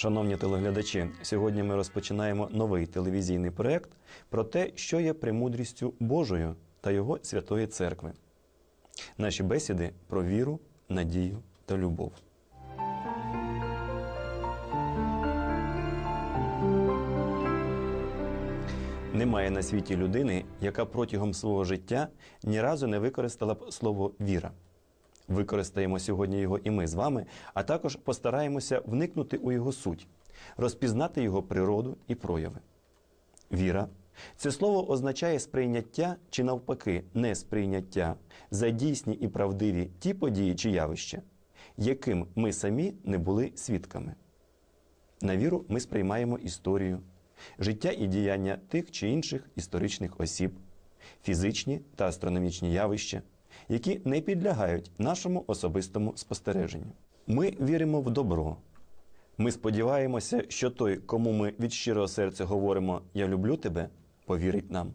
Шановні телеглядачі, сьогодні ми розпочинаємо новий телевізійний проект про те, що є премудрістю Божою та Його Святої Церкви. Наші бесіди про віру, надію та любов. Немає на світі людини, яка протягом свого життя ні разу не використала б слово віра. Використаємо сьогодні його і ми з вами, а також постараємося вникнути у його суть, розпізнати його природу і прояви. Віра це слово означає сприйняття чи навпаки несприйняття за дійсні і правдиві ті події чи явища, яким ми самі не були свідками. На віру ми сприймаємо історію, життя і діяння тих чи інших історичних осіб, фізичні та астрономічні явища, які не підлягають нашому особистому спостереженню. Ми віримо в добро. Ми сподіваємося, що той, кому ми від щирого серця говоримо Я люблю тебе, повірить нам.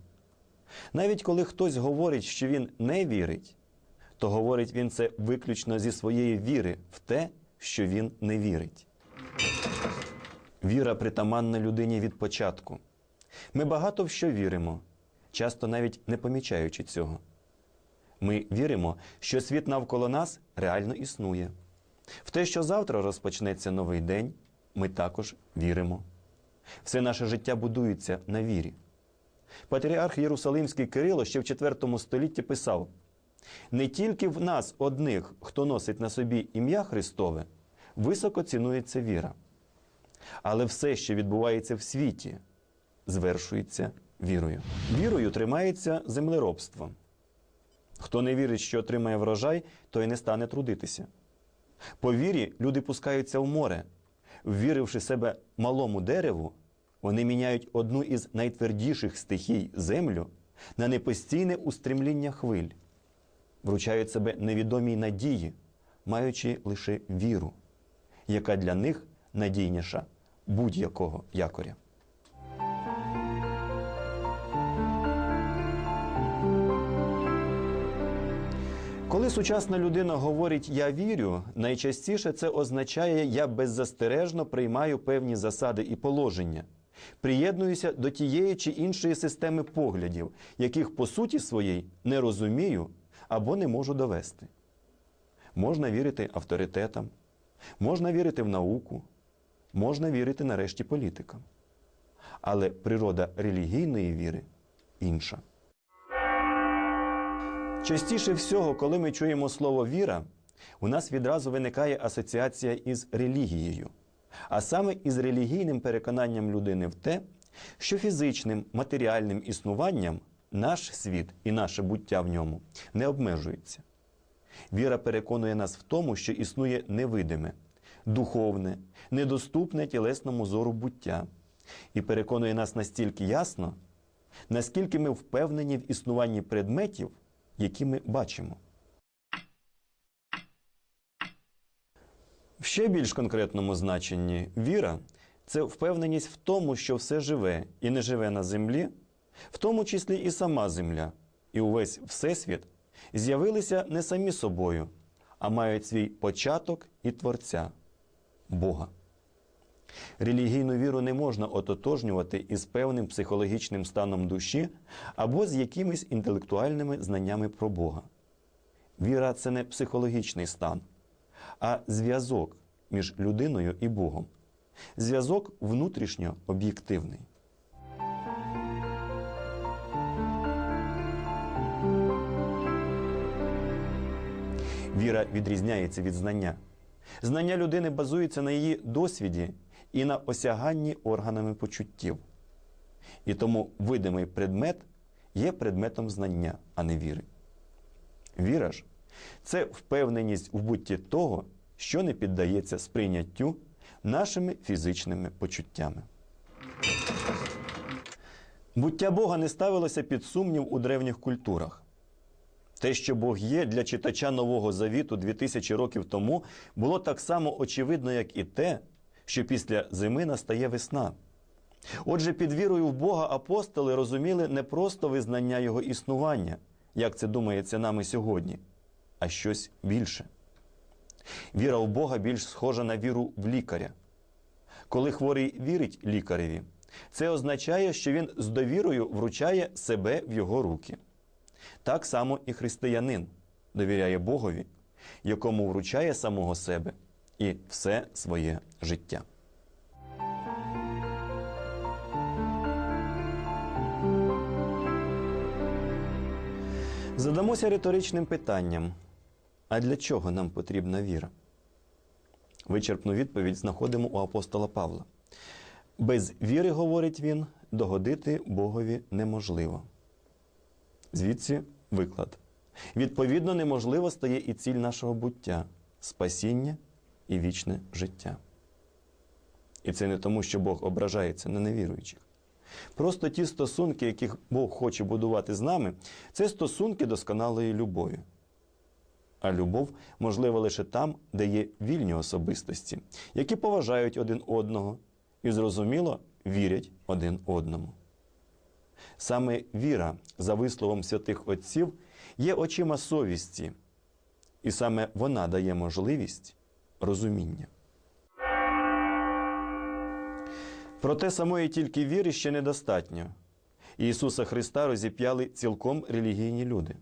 Навіть коли хтось говорить, що він не вірить, то говорить він це виключно зі своєї віри в те, що він не вірить. Віра притаманна людині від початку. Ми багато в що віримо, часто навіть не помічаючи цього. Ми віримо, що світ навколо нас реально існує. В те, що завтра розпочнеться новий день, ми також віримо. Все наше життя будується на вірі. Патріарх Єрусалимський Кирило ще в IV столітті писав: не тільки в нас одних, хто носить на собі ім'я Христове, високо цінується віра. Але все, що відбувається в світі, звершується вірою. Вірою тримається землеробство. Хто не вірить, що отримає врожай, той не стане трудитися. По вірі люди пускаються в море. Ввіривши себе малому дереву, вони міняють одну із найтвердіших стихій землю на непостійне устремління хвиль, вручають себе невідомій надії, маючи лише віру, яка для них надійніша будь-якого якоря. Коли сучасна людина говорить Я вірю, найчастіше це означає Я беззастережно приймаю певні засади і положення, приєднуюся до тієї чи іншої системи поглядів, яких по суті своїй не розумію або не можу довести. Можна вірити авторитетам, можна вірити в науку, можна вірити нарешті політикам. Але природа релігійної віри інша. Частіше всього, коли ми чуємо слово віра, у нас відразу виникає асоціація із релігією, а саме із релігійним переконанням людини в те, що фізичним матеріальним існуванням наш світ і наше буття в ньому не обмежується. Віра переконує нас в тому, що існує невидиме, духовне, недоступне тілесному зору буття, і переконує нас настільки ясно, наскільки ми впевнені в існуванні предметів які ми бачимо. В ще більш конкретному значенні віра це впевненість в тому, що все живе і не живе на землі, в тому числі і сама земля, і увесь Всесвіт з'явилися не самі собою, а мають свій початок і Творця Бога. Релігійну віру не можна ототожнювати із певним психологічним станом душі або з якимись інтелектуальними знаннями про Бога. Віра це не психологічний стан, а зв'язок між людиною і Богом. Зв'язок внутрішньо об'єктивний. Віра відрізняється від знання. Знання людини базується на її досвіді і на осяганні органами почуттів. І тому видимий предмет є предметом знання, а не віри. Віра ж це впевненість в бутті того, що не піддається сприйняттю нашими фізичними почуттями. Буття Бога не ставилося під сумнів у древніх культурах. Те, що Бог є для читача Нового Завіту 2000 років тому, було так само очевидно, як і те, що після зими настає весна. Отже, під вірою в Бога апостоли розуміли не просто визнання Його існування, як це думається нами сьогодні, а щось більше. Віра в Бога більш схожа на віру в лікаря. Коли хворий вірить лікареві, це означає, що він з довірою вручає себе в його руки. Так само і християнин довіряє Богові, якому вручає самого себе і все своє життя. Задамося риторичним питанням: а для чого нам потрібна віра? Вичерпну відповідь знаходимо у апостола Павла. Без віри, говорить він, догодити Богові неможливо. Звідси виклад. Відповідно, неможливо стає і ціль нашого буття спасіння і вічне життя. І це не тому, що Бог ображається на невіруючих. Просто ті стосунки, яких Бог хоче будувати з нами, це стосунки досконалої любові. А любов можлива лише там, де є вільні особистості, які поважають один одного і, зрозуміло, вірять один одному. Саме віра, за висловом святих Отців, є очима совісті, і саме вона дає можливість розуміння. Проте самої тільки віри ще недостатньо. Ісуса Христа розіп'яли цілком релігійні люди.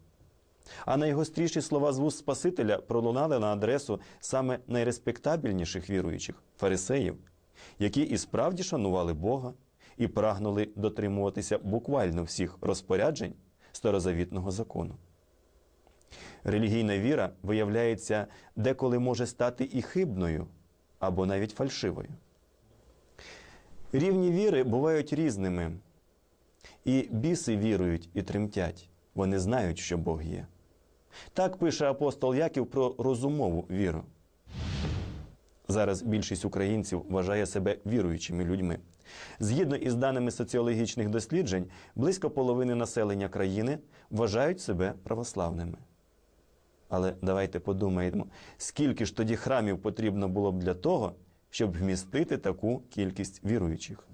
А найгостріші слова з вуст Спасителя пролунали на адресу саме найреспектабельніших віруючих фарисеїв, які і справді шанували Бога і прагнули дотримуватися буквально всіх розпоряджень старозавітного закону. Релігійна віра, виявляється, деколи може стати і хибною або навіть фальшивою. Рівні віри бувають різними. І біси вірують і тремтять. Вони знають, що Бог є. Так пише апостол Яків про розумову віру. Зараз більшість українців вважає себе віруючими людьми. Згідно із даними соціологічних досліджень, близько половини населення країни вважають себе православними. Але давайте подумаємо, скільки ж тоді храмів потрібно було б для того, щоб вмістити таку кількість віруючих.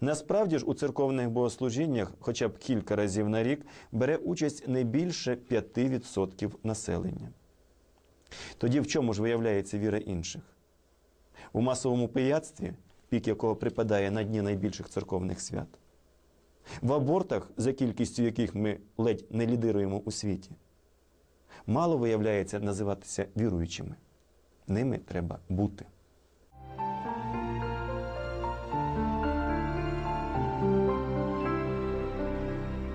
Насправді ж у церковних богослужіннях хоча б кілька разів на рік бере участь не більше 5% населення. Тоді в чому ж виявляється віра інших? У масовому пияцтві, пік якого припадає на дні найбільших церковних свят, в абортах, за кількістю яких ми ледь не лідируємо у світі, мало виявляється називатися віруючими. Ними треба бути.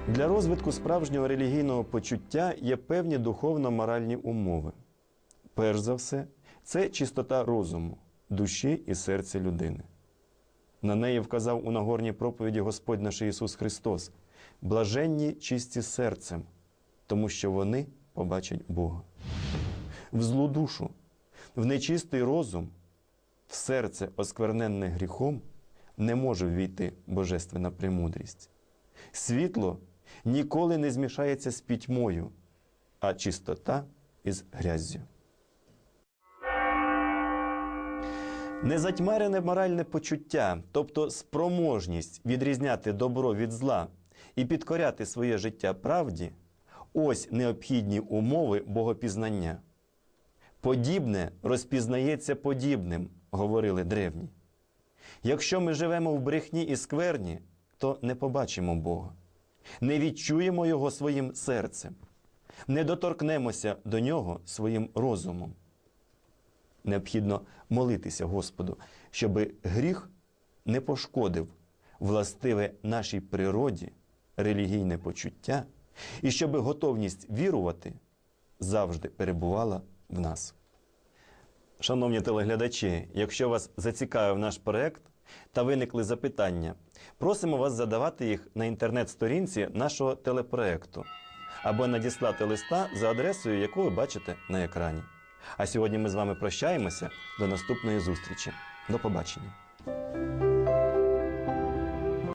Для розвитку справжнього релігійного почуття є певні духовно-моральні умови. Перш за все, це чистота розуму, душі і серця людини. На неї вказав у Нагорній проповіді Господь наш Ісус Христос, блаженні чисті серцем, тому що вони побачать Бога. В злу душу, в нечистий розум, в серце, оскверненне гріхом, не може ввійти божественна премудрість. Світло ніколи не змішається з пітьмою, а чистота із гряззю. Незатьмарене моральне почуття, тобто спроможність відрізняти добро від зла і підкоряти своє життя правді, ось необхідні умови богопізнання. Подібне розпізнається подібним, говорили древні. Якщо ми живемо в брехні і скверні, то не побачимо Бога, не відчуємо Його своїм серцем, не доторкнемося до Нього своїм розумом. Необхідно молитися Господу, щоб гріх не пошкодив властиве нашій природі релігійне почуття, і щоб готовність вірувати завжди перебувала в нас. Шановні телеглядачі, якщо вас зацікавив наш проект та виникли запитання, просимо вас задавати їх на інтернет-сторінці нашого телепроекту або надіслати листа за адресою, яку ви бачите на екрані. А сьогодні ми з вами прощаємося до наступної зустрічі. До побачення.